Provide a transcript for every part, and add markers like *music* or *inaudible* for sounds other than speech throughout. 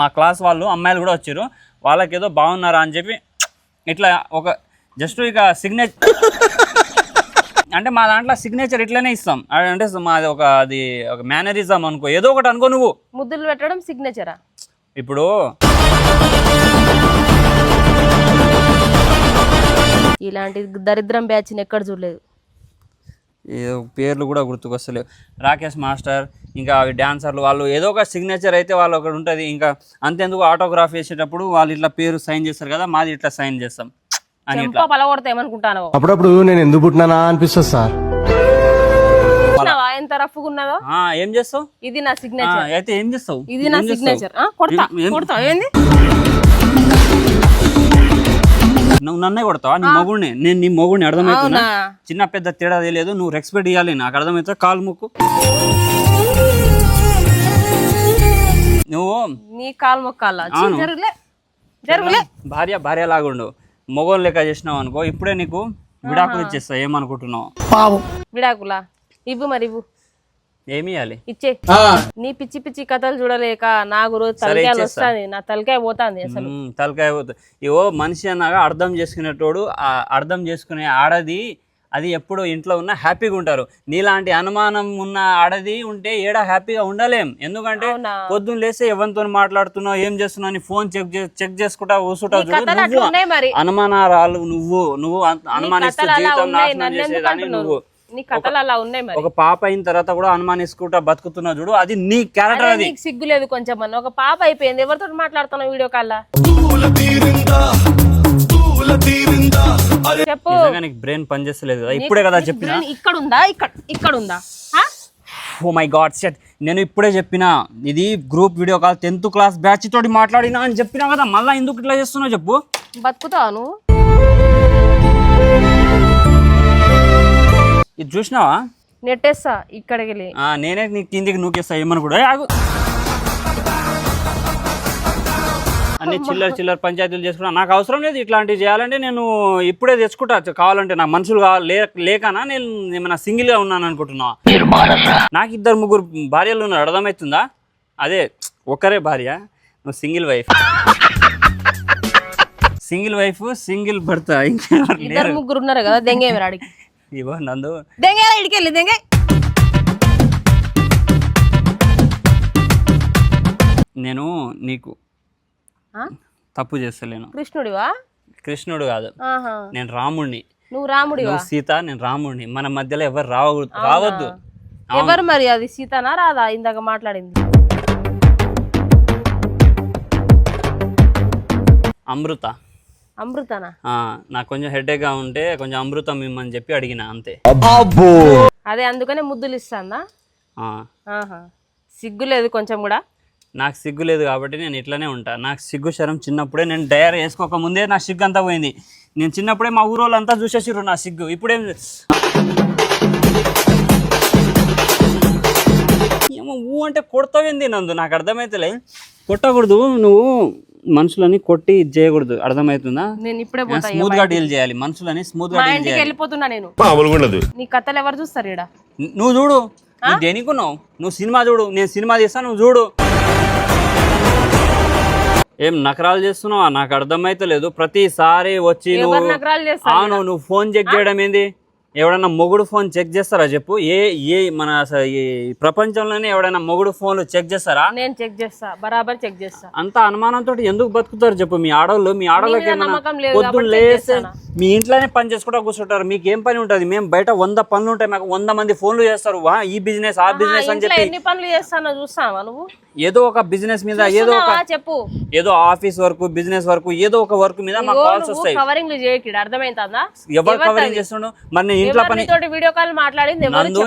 మా క్లాస్ వాళ్ళు అమ్మాయిలు కూడా వచ్చారు. వాళ్ళకి ఏదో బాగున్నారా అని చెప్పి ఇట్లా ఒక జస్ట్ ఇక సిగ్నేచర్ *laughs* అంటే మా దాంట్లో సిగ్నేచర్ ఇట్లనే ఇస్తాం. అంటే మాది ఒక అది ఒక మేనరిజం అనుకో. ఏదో ఒకటి అనుకో నువ్వు. ముద్దులు పెట్టడం సిగ్నేచరా ఇప్పుడు ఇలాంటి దరిద్రం బ్యాచ్ ఎక్కడ చూడలేదు. పేర్లు కూడా గుర్తుకొస్తలేవు. రాకేష్ మాస్టర్ ఇంకా అవి డాన్సర్లు వాళ్ళు ఏదో ఒక సిగ్నేచర్ అయితే వాళ్ళు ఒకటి ఉంటుంది. ఇంకా అంతేందుకు ఆటోగ్రాఫ్ వేసేటప్పుడు వాళ్ళు ఇట్లా పేరు సైన్ చేస్తారు కదా మాది ఇట్లా సైన్ చేస్తాం. అని ఇట్లా. చెంప పలగొడతా ఏమనుకుంటాను అప్పుడప్పుడు నేను ఎందుకు పుట్టినానా అనిపిస్తుంది సార్. ఎంత రఫ్గా ఉన్నదో? ఆ, ఏం చేస్తావు? ఇది నా సిగ్నేచర్ అయితే ఏం చేస్తావు? ఇది నా? సిగ్నేచర్ కొడతా కొడతా ఏంది? నువ్వు నన్నే కొడతావా? నీ మొగుడిని? నేను నీ మొగుడిని అర్థమవుతున్నా చిన్న పెద్ద తేడా తెలియదు నువ్వు రెస్పెక్ట్ ఇవ్వాలి నాకు అర్థమవుతా కాలు ముక్కు. నువ్వు నీ కాలు మొక్కాల? అవును. జరుగులే. జరుగులే. భార్య భార్య లాగుండు. మొగోలు లెక్క చేసినావు అనుకో ఇప్పుడే నీకు విడాకులు ఇచ్చేస్తా ఏమనుకుంటున్నావు? విడాకులా? ఇవ్వు మరి ఇవ్వు. ఏమి ఇవ్వాలి ఇచ్చే నీ పిచ్చి పిచ్చి కథలు చూడలేక నా గురు తలకాయలు వస్తాది. నా తలకాయ పోతాంది అసలు. తలకాయ పోతుంది ఇవో మనిషి అన్నాక అర్థం చేసుకునేటోడు ఆ అర్థం చేసుకునే ఆడది అది ఎప్పుడు ఇంట్లో ఉన్న హ్యాపీగా ఉంటారు. నీలాంటి అనుమానం ఉన్న ఆడది ఉంటే ఏడ హ్యాపీగా ఉండలేం. ఎందుకంటే? పొద్దున్న లేస్తే ఎవరితో మాట్లాడుతున్నావు ఏం చేస్తున్నావు అని ఫోన్ చెక్ చెక్ చేసుకుంటా కథలు అట్లా నువ్వు నువ్వు అనుమానిస్తూ జీవితం నాశనం చేసేదాన్ని నువ్వు. నీ కథలు అలా ఉన్నాయి మరి. ఒక పాప అయిన తర్వాత కూడా అనుమానించుకుంటా బతుకుతున్నావు చూడు. అది నీ క్యారెక్టర్ అది. నీకు సిగ్గు లేదు కొంచెం అన్న. ఒక పాప అయిపోయింది. ఎవరితో మాట్లాడుతున్నావు వీడియో కాల్ చెప్పు. నీకు బ్రెయిన్ పనిచేస్తలేదు. ఇప్పుడే కదా చెప్పినా? ఇక్కడ ఉందా ఇక్కడ ఇక్కడ ఉందా? ఓ మై గాడ్ సెట్ నేను ఇప్పుడే చెప్పిన. ఇది group video call tenth class batch తోటి మాట్లాడినా అని చెప్పినా కదా. మళ్ళీ ఎందుకు ఇట్లా చేస్తున్నావు చెప్పు. బతుకుతావా ఇది చూసినావా? నెట్టేస్తా ఇక్కడికి వెళ్ళి. నేనే నీ కిందికి నూకేస్తా ఏమని కూడా? ఆగు. అన్ని చిల్లర చిల్లర పంచాయతీలు చేసుకున్నా. నాకు అవసరం లేదు ఇట్లాంటివి చేయాలంటే నేను ఇప్పుడే తెచ్చుకుంటా. కావాలంటే నాకు మనుషులు కావాలి లేకనా నేను ఏమైనా సింగిల్గా ఉన్నాను అనుకుంటున్నావా? నాకు ఇద్దరు ముగ్గురు భార్యలు ఉన్నారు. అర్థమవుతుందా? అదే ఒకరే భార్య నువ్వు single wife single wife single భర్త. లేరు. ముగ్గురు ఉన్నారు కదా దెంగే ఇగో నందు. దెంగే ఇడికి వెళ్ళి దెంగే? నేను నీకు ఆ? తప్పు చేస్తలేను. కృష్ణుడివా? కృష్ణుడు కాదు. ఆహా. నేను రాముణ్ణి. నువ్వు రాముడివా? నువ్వు సీత నేను రాముడిని మన మధ్యలో ఎవరు రావకూడదు రావద్దు. ఎవరు మరి అది? సీతనా రాదా ఇందాక మాట్లాడింది. అమృత. అమృతనా? ఆ, నాకు కొంచెం హెడేక్గా ఉంటే కొంచెం అమృతం ఇమ్మని చెప్పి అడిగిన అంతే. అదే అందుకనే ముద్దులు ఇస్తాందా సిగ్గు లేదు కొంచెం కూడా? నాకు సిగ్గు లేదు కాబట్టి నేను ఇట్లానే ఉంటా. నాకు సిగ్గు శరం చిన్నప్పుడే నేను డయర్ వేసుకోక ముందే నా సిగ్గు అంతా పోయింది. నేను చిన్నప్పుడే మా ఊరోళ్ళు అంతా చూసేసిర్రు నా సిగ్గు. ఇప్పుడేం ఏమో ఊ అంటే కొడతావేంది నందు? నాకు అర్థమైతలే. కొట్టకూడదు. నువ్వు మనుషులని కొట్టి ఇది చేయకూడదు. అర్థమవుతుందా? నేను ఇప్పుడే పోతా స్మూత్గా డీల్ చేయాలి. మనుషులని స్మూత్గా మా డీల్ ఇంటికి చేయాలి. వెళ్ళిపోతున్నా నేను. నీ కథలు ఎవరు చూస్తారు ఈడ? నువ్వు చూడు. నువ్వు దేనికున్నావు? నువ్వు సినిమా చూడు. నేను సినిమా తీస్తా నువ్వు చూడు. ఏం నకరాలు చేస్తున్నావా? నాకు అర్థమైతలేదు. ప్రతిసారి వచ్చి ఎవరు నువ్వు నగరాలు చేస్తారు అవును నువ్వు ఫోన్ చెక్ చేయడం ఏంది? ఎవడన్నా మొగుడు ఫోన్ చెక్ చేస్తారా చెప్పు? ఏ ఏ మన ఈ ప్రపంచంలోనే ఎవడైనా మొగుడు ఫోన్లు చెక్ చేస్తారా? నేను చెక్ చేస్తా బరాబర్ చెక్ చేస్తా. అంత అనుమానంతో ఎందుకు బతుకుతారు చెప్పు? మీ ఆడవాళ్ళు మీ ఆడవాళ్ళకి పొద్దున్న లేస్తే? మీ ఇంట్లోనే పని చేసుకుంటా కూర్చుంటారు. మీకు ఏం పని ఉంటుంది? మేము బయట వంద పనులు ఉంటాయి మాకు వంద మంది ఫోన్లు చేస్తారు. వా ఈ బిజినెస్ ఆ బిజినెస్ అని చెప్పి ఎన్ని పనులు చేస్తానో చూస్తావా నువ్వు? ఏదో ఒక బిజినెస్ మీద ఏదో ఒక? చెప్పు. ఏదో ఆఫీస్ వర్క్ బిజినెస్ వర్క్ ఏదో ఒక వర్క్ మీద మాకు కాల్స్ వస్తాయి. కవరింగ్లు చేయకిడు అర్థమైందా? ఎవరు కవరింగ్ చేస్తుండు? మరి నేను ఇంట్లో పని తోటి వీడియో కాల్ మాట్లాడింది? నందు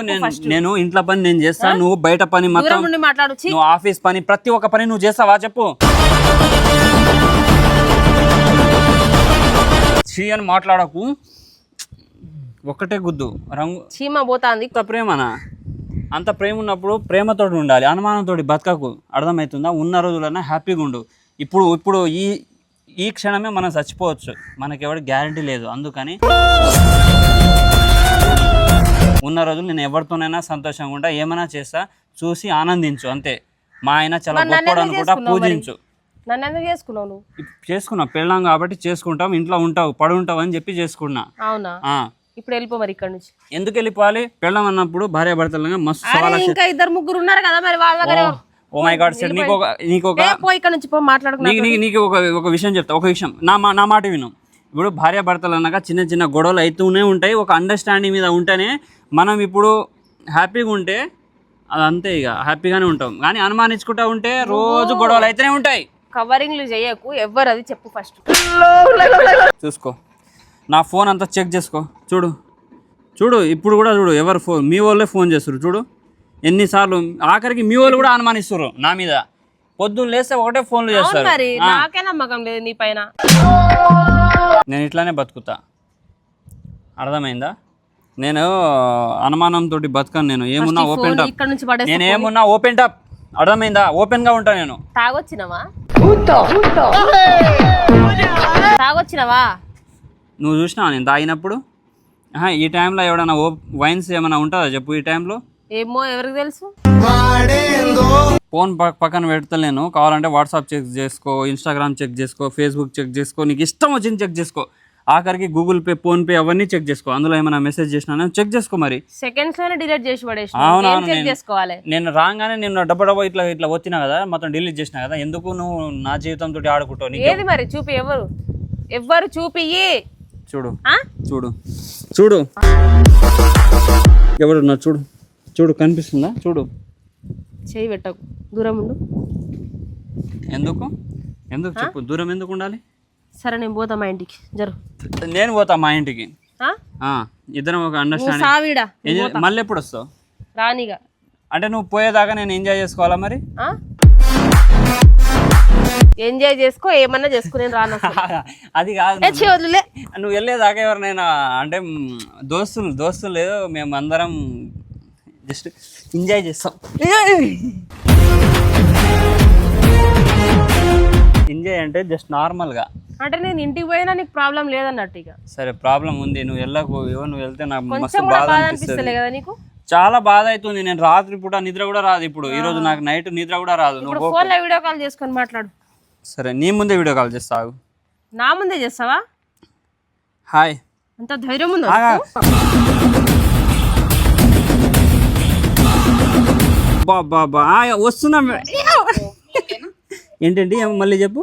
నేను ఇంట్లో పని నేను చేస్తాను నువ్వు బయట పని ఛీ, నువ్వు ఆఫీస్ పని ప్రతి ఒక్క పని నువ్వు చేస్తావా? చెప్పు. చీ అని మాట్లాడకు. ఒక్కటే గుద్దు. రంగు చీమ పోతాంది. ప్రేమనా? అంత ప్రేమ ఉన్నప్పుడు ప్రేమతో ఉండాలి అనుమానంతో బతకకు అర్థమవుతుందా? ఉన్న రోజులన్నా హ్యాపీగా ఉండు. ఇప్పుడు ఇప్పుడు ఈ ఈ క్షణమే మనం చచ్చిపోవచ్చు. మనకి ఎవరి గ్యారంటీ లేదు. అందుకని ఉన్న రోజులు నేను ఎవరితోనైనా సంతోషంగా ఉంటా ఏమైనా చేస్తా చూసి ఆనందించు అంతే. మా ఆయన చాలా గొప్పడు అనుకుంటా? పూజించు. నన్ను చేసుకున్నావు చేసుకున్నా. పెళ్ళాం కాబట్టి చేసుకుంటాం. ఇంట్లో ఉంటావు పడు ఉంటావు అని చెప్పి చేసుకున్నా. అవునా. ఇప్పుడు వెళ్ళిపో మరి ఇక్కడ నుంచి. ఎందుకు వెళ్ళిపోవాలి? పెళ్ళాం అన్నప్పుడు భార్య భర్తలుగా మస్తు అరే ఇంకా ఇద్దరు ముగ్గురు ఉన్నారు కదా మరి వాళ్ళ దగ్గర. ఓ మై గాడ్ సార్ నీకు ఒక నీకు ఒక ఏ, పో ఇక్కడ నుంచి పో మాట్లాడుకున్నా నీకు ఒక ఒక విషయం చెప్తా ఒక విషయం. నా మా నా మాట విను. ఇప్పుడు భార్య భర్తలు అన్నాక చిన్న చిన్న గొడవలు అవుతూనే ఉంటాయి ఒక అండర్స్టాండింగ్ మీద ఉంటేనే మనం ఇప్పుడు హ్యాపీగా ఉంటే అది అంతే ఇక హ్యాపీగానే ఉంటాం. కానీ అనుమానించుకుంటా ఉంటే రోజు గొడవలు అయితేనే ఉంటాయి. కవరింగ్లు చేయకు ఎవ్వరు అది చెప్పు ఫస్ట్ చూసుకో. నా ఫోన్ అంతా చెక్ చేసుకో. చూడు. చూడు ఇప్పుడు కూడా చూడు ఎవరు ఫోన్ మీ వాళ్ళే ఫోన్ చేస్తారు చూడు. ఎన్నిసార్లు ఆఖరికి మీ వాళ్ళు కూడా అనుమానిస్తారు నా మీద. పొద్దున్న లేస్తే ఒకటే ఫోన్లు చేస్తారు. మరి నాకే నమ్మకం లేదు నీ పైన. నేను ఇట్లానే బతుకుతా. అర్థమైందా? నేను అనుమానంతో బతకను నేను. ఏమున్నా ఓపెన్ టాప్ ఇక్కడ నుంచి పడేసి నేను ఏమున్నా ఓపెన్ టాప్ అర్థమైందా? ఓపెన్గా ఉంటా నేను. తాగొచ్చినవా? తాగొచ్చినవా? నువ్వు చూసినావా? నేను తాగినప్పుడు? ఈ టైంలో ఎవడన్నా వైన్స్ ఏమైనా ఉంటుందా చెప్పు ఈ టైంలో? ఏమో ఎవరికి తెలుసు? ఫోన్ పక్- పక్కన పెడతలేను కావాలంటే వాట్సాప్ చెక్ చేసుకో ఇన్స్టాగ్రామ్ చెక్ చేసుకో ఫేస్బుక్ చెక్ చేసుకో నీకు ఇష్టం వచ్చింది చెక్ చేసుకో. ఆఖరికి గూగుల్ పే ఫోన్ పే అవన్నీ చెక్ చేసుకో. అందులో ఏమైనా మెసేజ్ చేసినా చెక్ చేసుకో మరి. సెకండ్స్లోనే డిలీట్ చేసి పడేసి అవునవును, చెక్ నేను- చేసుకోవాలి? నేను రాగానే నేను డబ్బా డబ్బా ఇట్లా ఇట్లా వచ్చినా కదా మొత్తం డిలీట్ చేసినా కదా ఎందుకు నువ్వు నా జీవితంతో ఆడుకుంటావు? నీకు ఏది మరి? చూపి ఎవరు? ఎవ్వరు చూపియ్యి. చూడు? చూడు. చూడు. ఎవడు నా చూడు. చూడు కనిపిస్తుందా? చూడు. చేయి పెట్టకు. దూరం ఉండు. ఎందుకు? ఎందుకు చెప్పు. దూరం ఎందుకు ఉండాలి? సరే నేను పోతా మా ఇంటికి. జరు. నేను పోతా మా ఇంటికి. ఇద్దరం ఒక అండర్స్టాండింగ్ మళ్ళీ ఎప్పుడు వస్తావు? రానిగా. అంటే నువ్వు పోయేదాకా నేను ఎంజాయ్ చేసుకోవాలా మరి? ఎంజాయ్ చేసుకో ఏమన్నా చేసుకో నేను రాను. *laughs* అది కాదు వదిలే. నువ్వు వెళ్ళేదాకా ఎవరినైనా అంటే దోస్తులు దోస్తులు లేదు మేము అందరం జస్ట్ ఎంజాయ్ చేస్తాం. ఎంజాయ్ అంటే జస్ట్ నార్మల్గా అంటే నేను ఇంటికి పోయినా నీకు ప్రాబ్లం లేదన్నట్టు ఇక. సరే ప్రాబ్లం ఉంది. నువ్వు వెళ్ళకు ఏవో నువ్వు వెళ్తే నాకు మస్తు బాధ అనిపిస్తుంది. అనిపిస్తలే కదా నీకు? చాలా బాధ అవుతుంది నేను రాత్రి పూట నిద్ర కూడా రాదు ఇప్పుడు. ఈ రోజు నాకు నైట్ నిద్ర కూడా రాదు. నువ్వు ఫోన్లో వీడియో కాల్ చేసుకొని మాట్లాడు. సరే నీ ముందే వీడియో కాల్ చేస్తావు నా ముందే చేస్తావా? హాయ్. అంత ధైర్యం ఉందా ఆగా. బా బా బా ఆ, వస్తున్నా. ఏంటండి ఏం మళ్ళీ చెప్పు?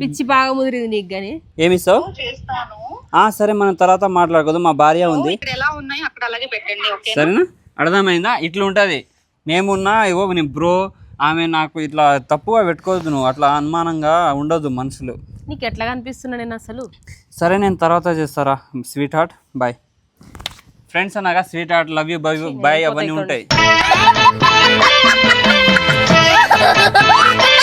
పిచ్చి బాగా ముదిరింది నీకు గాని. ఏమిస్తావు చేస్తాను. ఆ సరే మనం తర్వాత మాట్లాడుకోదు. మా భార్య ఉంది. ఇక్కడ ఎలా ఉన్నాయి అక్కడ అలాగే పెట్టండి ఓకే సరేనా? అర్థమైందా? ఇట్లా ఉంటుంది మేమున్నా ఇగో నీ బ్రో ఆమె నాకు ఇట్లా తప్పుగా పెట్టుకోవద్దు నువ్వు అట్లా అనుమానంగా ఉండొద్దు మనుషులు నీకు ఎట్లా కనిపిస్తున్నా నేను అసలు? సరే నేను తర్వాత చేస్తారా? స్వీట్ హార్ట్ బాయ్ ఫ్రెండ్స్ అనగా sweetheart love you bye bye అవన్నీ ఉంటాయి.